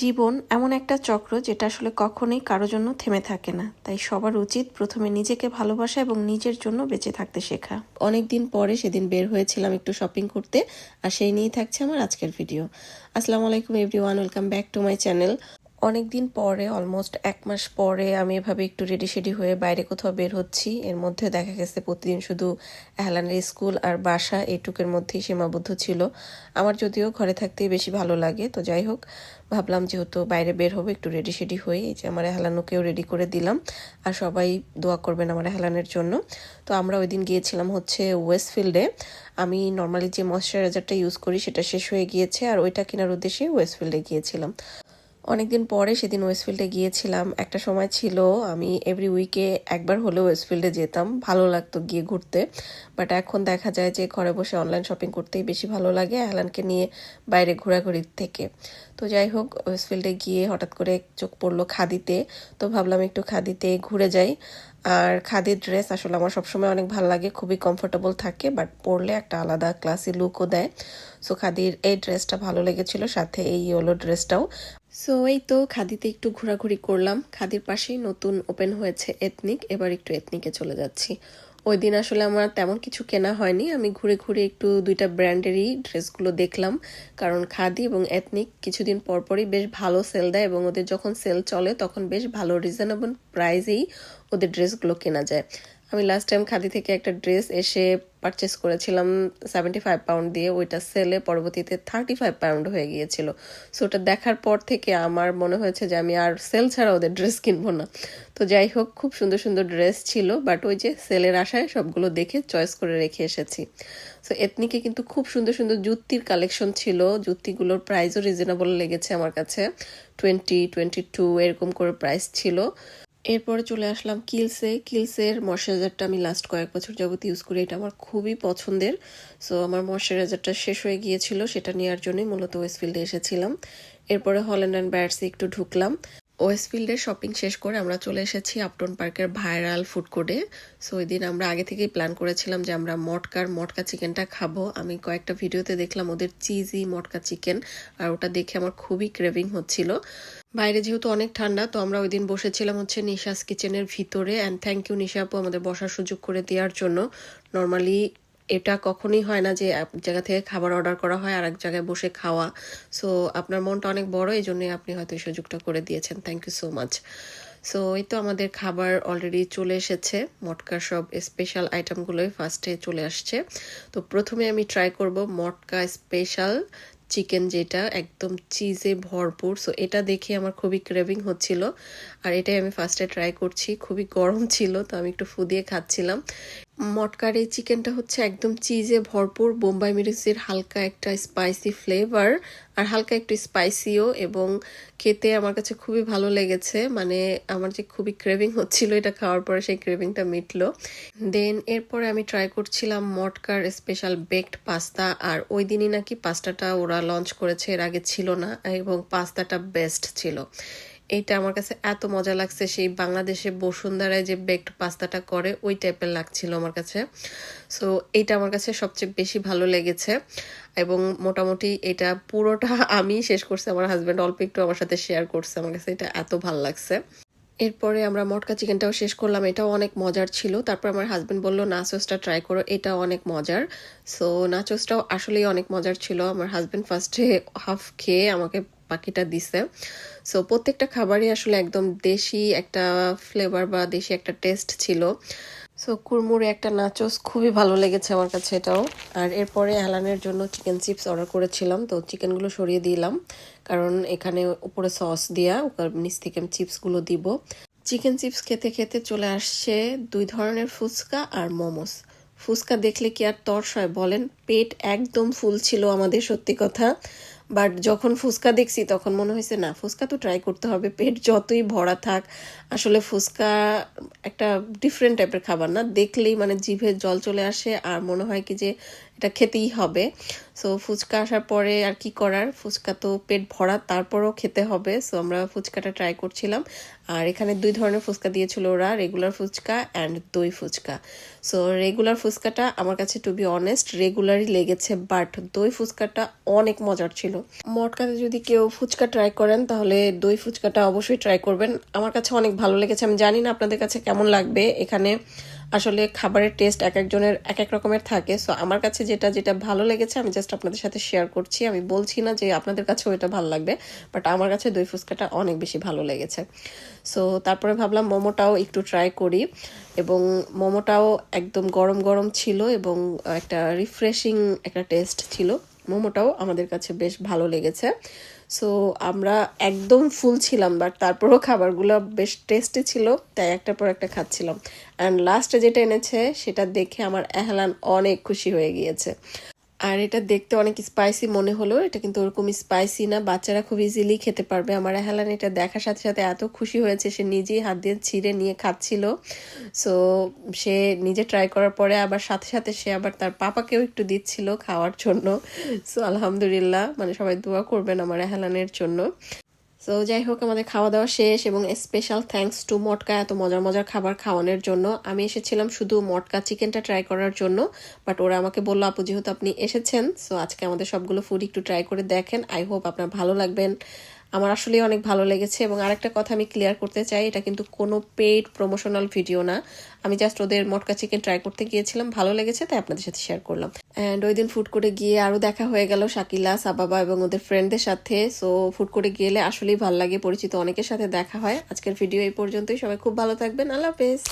জীবন এমন একটা চক্র যেটা আসলে কখনোই কারও জন্য থেমে থাকে না। তাই সবার উচিত প্রথমে নিজেকে ভালোবাসা এবং নিজের জন্য বেঁচে থাকতে শেখা। অনেক দিন পরে সেদিন বের হয়েছিলাম একটু শপিং করতে, আর সেই নিয়েই থাকছে আমার আজকের ভিডিও আসসালামু আলাইকুম everyone welcome back to my channel অনেক দিন পরে অলমোস্ট এক মাস পরে আমি এভাবে একটু রেডি শেডি হয়ে বাইরে কোথাও বের হচ্ছি। এর মধ্যে দেখা গেছে প্রতিদিন শুধু এহলানের স্কুল আর বাসা এইটুকের মধ্যেই সীমাবদ্ধ ছিল। আমার যদিও ঘরে থাকতেই বেশি ভালো লাগে, তো যাই হোক, ভাবলাম যেহেতু বাইরে বের হবে, একটু রেডি শেডি হয়ে এই যে আমার এহলানুকেও রেডি করে দিলাম। আর সবাই দোয়া করবেন আমার এহলানের জন্য। তো আমরা ওই দিন গিয়েছিলাম হচ্ছে ওয়েস্টফিল্ডে আমি নর্মালি যে ময়শ্চারাইজারটা ইউজ করি, সেটা শেষ হয়ে গিয়েছে। আর ওইটা কেনার উদ্দেশ্যে ওয়েস্টফিল্ডে গিয়েছিলাম। অনেকদিন পরে সেদিন ওয়েস্টফিল্ডে গিয়েছিলাম। একটা সময় ছিল, আমি এভরি উইকে একবার হলেও ওয়েস্টফিল্ডে যেতাম। ভালো লাগতো গিয়ে ঘুরতে। বাট এখন দেখা যায় যে ঘরে বসে অনলাইন শপিং করতেই বেশি ভালো লাগে অ্যালানকে নিয়ে বাইরে ঘোরাঘুরির থেকে। তো যাই হোক, ওয়েস্টফিল্ডে গিয়ে হঠাৎ করে চোখ পড়ল খাদিতে। তো ভাবলাম একটু খাদিতে ঘুরে যাই। আর খাদির ড্রেস আসলে আমার সবসময় অনেক ভালো লাগে, খুবই কমফোর্টেবল থাকে বাট পরলে একটা আলাদা ক্লাসি লুকও দেয়। সো খাদির এই ড্রেসটা ভালো লেগেছিল, সাথে এই ইয়েলো ড্রেসটাও সো এই তো খাদিতে একটু ঘোরাঘুরি করলাম। খাদির পাশেই নতুন ওপেন হয়েছে এথনিক এবার একটু এথনিকে চলে যাচ্ছি। ওই দিন আসলে আমার তেমন কিছু কেনা হয়নি। আমি ঘুরে ঘুরে একটু দুইটা ব্র্যান্ডেরই ড্রেসগুলো দেখলাম। কারণ খাদি এবং এথনিক কিছুদিন পরপরই বেশ ভালো সেল দেয় এবং ওদের যখন সেল চলে, তখন বেশ ভালো রিজনেবল প্রাইসেই ওদের ড্রেসগুলো কেনা যায়। আমি লাস্ট টাইম খাদি থেকে একটা ড্রেস এসে পারচেস করেছিলাম সেভেন্টি ফাইভ পাউন্ড দিয়ে, ওইটা সেলে পরবর্তীতে থার্টি ফাইভ পাউন্ড হয়ে গিয়েছিল। সো ওটা দেখার পর থেকে আমার মনে হয়েছে যে আমি আর সেল ছাড়া ওদের ড্রেস কিনবো না। তো যাই হোক, খুব সুন্দর সুন্দর ড্রেস ছিল বাট ওই যে সেলের আশায় সবগুলো দেখে চয়েস করে রেখে এসেছি। সো এথনিকে কিন্তু খুব সুন্দর সুন্দর জুতির কালেকশন ছিল। জুতিগুলোর প্রাইসও রিজনেবল লেগেছে আমার কাছে। টোয়েন্টি টোয়েন্টি টু এরকম করে প্রাইস ছিল। এরপরে চলে আসলাম কিলসে কিলসের ময়শ্চারাইজারটা আমি লাস্ট কয়েক বছর যাবত ইউজ করি। এটা আমার খুবই পছন্দের। সো আমার ময়শ্চারাইজারটা শেষ হয়ে গিয়েছিল। সেটা নেওয়ার জন্যই মূলত ওয়েস্টফিল্ডে এসেছিলাম। এরপরে হল্যান্ড অ্যান্ড ব্যাটসে একটু ঢুকলাম। ওয়েস্টফিল্ডের শপিং শেষ করে আমরা চলে এসেছি আপটন পার্কের ভাইরাল ফুড কোর্টে। সো ওই দিন আমরা আগে থেকেই প্ল্যান করেছিলাম যে আমরা মটকার মটকা চিকেনটা খাব। আমি কয়েকটা ভিডিওতে দেখলাম ওদের চিজি মটকা চিকেন আর ওটা দেখে আমার খুবই ক্রেভিং হচ্ছিল। বাইরে যেহেতু অনেক ঠান্ডা, তো আমরা ওই দিন বসেছিলাম হচ্ছে নিশাস কিচেনের ভিতরে। অ্যান্ড থ্যাংক ইউ নিশা আপু আমাদের বসার সুযোগ করে দেওয়ার জন্য। নর্মালি এটা কখনই হয় না যে এক জায়গা থেকে খাবার অর্ডার করা হয় আর এক জায়গায় বসে খাওয়া। সো আপনার মনটা অনেক বড় এই জন্যই আপনি হয়তো এই সুযোগটা করে দিয়েছেন। Thank you so much so এই তো আমাদের খাবার অলরেডি চলে এসেছে। মটকা সব স্পেশাল আইটেমগুলোই ফার্স্টে চলে আসছে। তো প্রথমে আমি ট্রাই করব মটকা স্পেশাল চিকেন যেটা, একদম চিজে ভরপুর। সো এটা দেখে আমার খুবই ক্রেভিং হচ্ছিল। আর এটাই আমি ফার্স্টে ট্রাই করছি। খুবই গরম ছিল, তো আমি একটু ফু দিয়ে খাচ্ছিলাম। মটকার এই চিকেনটা হচ্ছে একদম চিজে ভরপুর বোম্বাই মিরিচের হালকা একটা স্পাইসি ফ্লেভার আর হালকা একটু স্পাইসিও এবং খেতে আমার কাছে খুবই ভালো লেগেছে। মানে আমার যে খুবই ক্রেভিং হচ্ছিল এটা খাওয়ার পরে সেই ক্রেভিংটা মিটলো। দেন এরপরে আমি ট্রাই করছিলাম মটকার স্পেশাল বেকড পাস্তা আর ওই দিনই নাকি পাস্তাটা ওরা লঞ্চ করেছে, এর আগে ছিল না, এবং পাস্তাটা বেস্ট ছিল। এইটা আমার কাছে এত মজা লাগছে, সেই বাংলাদেশে বসুন্ধরায় যে বেকড পাস্তাটা করে, ওই টাইপের লাগছিল আমার কাছে। সো এইটা আমার কাছে সবচেয়ে বেশি ভালো লেগেছে এবং মোটামুটি এটা পুরোটা আমি শেষ করছি, আমার হাজব্যান্ড অল্প একটু আমার সাথে শেয়ার করছে, আমার কাছে এটা এত ভালো লাগছে। এরপরে আমরা মটকা চিকেনটাও শেষ করলাম, এটাও অনেক মজার ছিল। তারপর আমার হাজব্যান্ড বলল নাচোসটা ট্রাই করো, এটাও অনেক মজার। সো নাচোসটাও আসলেই অনেক মজার ছিল। আমার হাজব্যান্ড ফার্স্টে হাফ খেয়ে আমাকে বাকিটা দিছে। সো প্রত্যেকটা খাবারই আসলে একদম দেশি একটা ফ্লেভার বা দেশি একটা টেস্ট ছিল। সো কুরমুরে একটা নাচোস খুবই ভালো লেগেছে আমার কাছে এটাও। আর এরপরে অ্যালানের জন্য চিকেন চিপস অর্ডার করেছিলাম। তো চিকেনগুলো সরিয়ে দিলাম। কারণ এখানে উপরে সস ওর নিচ থেকে আমি চিপসগুলো দিব। চিকেন চিপস খেতে খেতে চলে আসছে দুই ধরনের ফুচকা আর মোমোস ফুচকা দেখলে কি আর তর্স হয় বলেন? পেট একদম ফুল ছিল আমাদের, সত্যি কথা। বাট যখন ফুচকা দেখছি, তখন মনে হয়েছে, না, ফুচকা তো ট্রাই করতে হবে। পেট যতই ভরা থাক, আসলে ফুচকা একটা ডিফারেন্ট টাইপের খাবার না। দেখলেই মানে জিভে জল চলে আসে, আর মনে হয় কি যে এটা খেতেই হবে। সো ফুচকা আসার পরে আর কি করার? ফুচকা তো পেট ভরা, তারপরও খেতে হবে। সো আমরা ফুচকাটা ট্রাই করছিলাম। আর এখানে দুই ধরনের ফুচকা দিয়েছিল ওরা রেগুলার ফুচকা অ্যান্ড দই ফুচকা। সো রেগুলার ফুচকাটা আমার কাছে টু বি অনেস্ট রেগুলারই লেগেছে বাট দই ফুচকাটা অনেক মজার ছিল। মটকাতে যদি কেউ ফুচকা ট্রাই করেন, তাহলে দই ফুচকাটা অবশ্যই ট্রাই করবেন। আমার কাছে অনেক ভালো লেগেছে। আমি জানি না আপনাদের কাছে কেমন লাগবে। এখানে আসলে খাবারের টেস্ট এক একজনের এক এক রকমের থাকে। সো আমার কাছে যেটা যেটা ভালো লেগেছে, আমি জাস্ট আপনাদের সাথে শেয়ার করছি। আমি বলছি না যে আপনাদের কাছেও এটা ভালো লাগবে বাট আমার কাছে দই ফুচকাটা অনেক বেশি ভালো লেগেছে। সো তারপরে ভাবলাম মোমোটাও একটু ট্রাই করি, এবং মোমোটাও একদম গরম গরম ছিল, এবং একটা রিফ্রেশিং একটা টেস্ট ছিল। মোমোটাও আমাদের কাছে বেশ ভালো লেগেছে। সো আমরা একদম ফুল ছিলাম বাট তারপরও খাবারগুলো বেশ টেস্টি ছিল, তাই একটার পর একটা খাচ্ছিলাম। অ্যান্ড লাস্টে যেটা এনেছে, সেটা দেখে আমার এহলান অনেক খুশি হয়ে গিয়েছে। আর এটা দেখতে অনেক স্পাইসি মনে হলো এটা কিন্তু ওরকম স্পাইসি না। বাচ্চারা খুব ইজিলি খেতে পারবে। আমার হেলান এটা দেখার সাথে সাথে এত খুশি হয়েছে, সে নিজেই হাত দিয়ে ছিঁড়ে নিয়ে খাচ্ছিল। সো সে নিজে ট্রাই করার পরে আবার সাথে সাথে সে আবার তার পাপাকেও একটু দিচ্ছিল খাওয়ার জন্য। সো আলহামদুলিল্লাহ মানে সবাই দোয়া করবেন আমার হেলানের জন্য। সো যাই হোক, আমাদের খাওয়া দাওয়া শেষ এবং স্পেশাল থ্যাঙ্কস টু মটকা, এত মজার মজার খাবার খাওয়ানোর জন্য। আমি এসেছিলাম শুধু মটকা চিকেনটা ট্রাই করার জন্য বাট ওরা আমাকে বলল, আপু, যেহেতু আপনি এসেছেন সো আজকে আমাদের সবগুলো ফুড একটু ট্রাই করে দেখেন। আই হোপ আপনার ভালো লাগবেন। আমার আসলেই অনেক ভালো লেগেছে এবং আরেকটা কথা আমি ক্লিয়ার করতে চাই, এটা কিন্তু কোনো পেইড প্রমোশনাল ভিডিও না। আমি জাস্ট ওদের মটকা চিকেন ট্রাই করতে গিয়েছিলাম, ভালো লেগেছে, তাই আপনাদের সাথে শেয়ার করলাম। অ্যান্ড ওই দিন ফুড করে গিয়ে আরও দেখা হয়ে গেল শাকিলা, সাবাবা এবং ওদের ফ্রেন্ডদের সাথে। সো ফুড করে গেলে আসলেই ভালো লাগে, পরিচিত অনেকের সাথে দেখা হয়। আজকের ভিডিও এই পর্যন্তই, সবাই খুব ভালো থাকবেন, আল্লাহ হাফেজ।